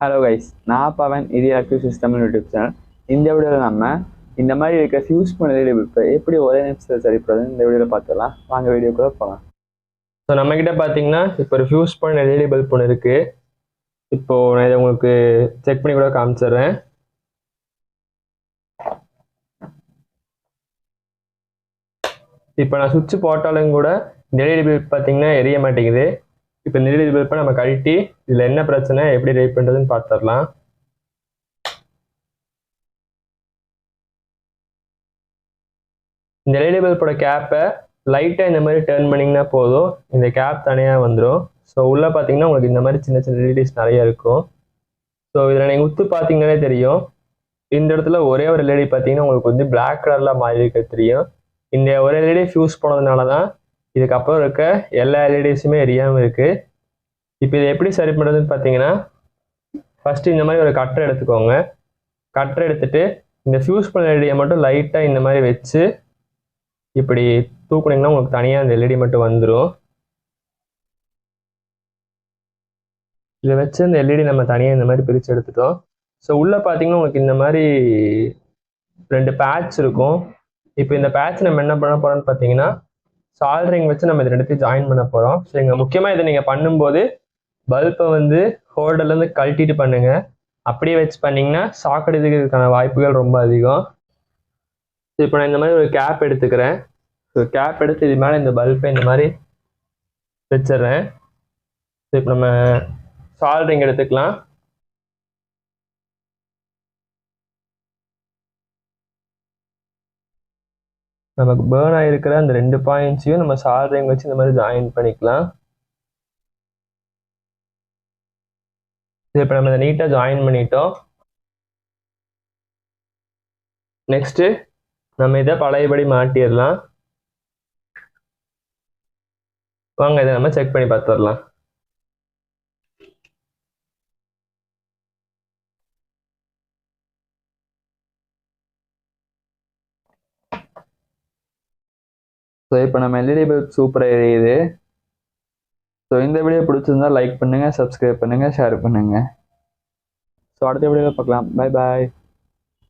Hello guys நான் பவன் இது electric system YouTube channel இந்த வீடியோவில் நம்ம இந்த மாதிரி இருக்க ஃபியூஸ் பண்ண இப்போ எப்படி ஒரே நிமிஷத்தில் சரி பண்ணுறது இந்த வீடியோவில் பார்த்துடலாம். வாங்க வீடியோக்குள்ளே போகலாம் ஸோ நம்மக்கிட்ட பார்த்தீங்கன்னா இப்போ ஒரு ஃபியூஸ் பண்ண எல்இடி பல்ப் ஒன்று இருக்குது இப்போது நான் இதை உங்களுக்கு செக் பண்ணி கூட காமிச்சிடுறேன். இப்போ நான் சுவிட்ச் போட்டாலும் கூட இந்த எல்இடி பல்ப் பார்த்தீங்கன்னா எரிய மாட்டேங்குது. இப்போ இந்த எல்இடி பல்பை நம்ம கழட்டி இதில் என்ன பிரச்சனை எப்படி ரைட் பண்ணுறதுன்னு பார்த்துடலாம் இந்த எல்இடி பல்போட கேப்பை லைட்டாக இந்த மாதிரி டேர்ன் பண்ணிங்கன்னா போதும். இந்த கேப் தனியாக வந்துடும் ஸோ உள்ளே பார்த்தீங்கன்னா உங்களுக்கு இந்த மாதிரி சின்ன சின்ன எல்இடிஸ் நிறைய இருக்கும். ஸோ இதில் நீங்கள் உத்து பார்த்தீங்கன்னாலே தெரியும். இந்த இடத்துல ஒரே ஒரு எல்இடி பார்த்தீங்கன்னா உங்களுக்கு வந்து பிளாக் கலரில் மாறி இருக்க தெரியும். இந்த ஒரு எல்இடி ஃபியூஸ் போனதுனால தான் இதுக்கப்புறம் இருக்க எல்லா எல்இடிஸுமே எரியாமல் இருக்குது இப்போ இதை எப்படி சரி பண்ணுறதுன்னு பார்த்தீங்கன்னா ஃபஸ்ட்டு இந்த மாதிரி ஒரு கட்டரை எடுத்துக்கோங்க. கட்டரை எடுத்துட்டு இந்த ஃபியூஸ் பண்ண எல்இடியை மட்டும் லைட்டாக இந்த மாதிரி வச்சு இப்படி தூக்குனீங்கன்னா உங்களுக்கு தனியாக அந்த எல்இடி மட்டும் வந்துடும் இதை வச்சு அந்த எல்இடி நம்ம தனியாக இந்த மாதிரி பிரித்து எடுத்துட்டோம். ஸோ உள்ளே பார்த்தீங்கன்னா உங்களுக்கு இந்த மாதிரி ரெண்டு பேட்ச் இருக்கும். இப்போ இந்த பேட்ச் நம்ம என்ன பண்ண போகிறோம்னு பார்த்தீங்கன்னா சால்ட்ரிங் வச்சு நம்ம இதை ரெண்டுத்தையும் ஜாயின் பண்ண போகிறோம் ஸோ இங்கே முக்கியமாக இதை நீங்கள் பண்ணும்போது பல்பை வந்து ஹோல்டர்லேருந்து கழட்டிட்டு பண்ணுங்கள் அப்படியே வச்சு பண்ணிங்கன்னா சாக்கடிக்கிறதுக்கான வாய்ப்புகள் ரொம்ப அதிகம். இப்போ நான் இந்த மாதிரி ஒரு கேப் எடுத்துக்கிறேன். ஸோ கேப் எடுத்து இது மேலே இந்த பல்பை இந்த மாதிரி வச்சிடுறேன். இப்போ நம்ம சால்ட்ரிங் எடுத்துக்கலாம். நமக்கு பேர்ன் ஆகிருக்கிற அந்த ரெண்டு பாயிண்ட்ஸையும் நம்ம சால்ரிங் வச்சு இந்த மாதிரி ஜாயின் பண்ணிக்கலாம். இப்போ நம்ம இதை நீட்டாக ஜாயின் பண்ணிட்டோம். நெக்ஸ்ட்டு நம்ம இதை பழையபடி மாட்டிடலாம் வாங்க இதை நம்ம செக் பண்ணி பார்த்துடலாம். ஸோ இப்போ நம்ம எல்இடி பல்ப் சூப்பராக எரியுது. ஸோ இந்த வீடியோ பிடிச்சிருந்தா லைக் பண்ணுங்கள் சப்ஸ்கிரைப் பண்ணுங்கள் ஷேர் பண்ணுங்கள் ஸோ அடுத்த வீடியோவில் பார்க்கலாம். Bye bye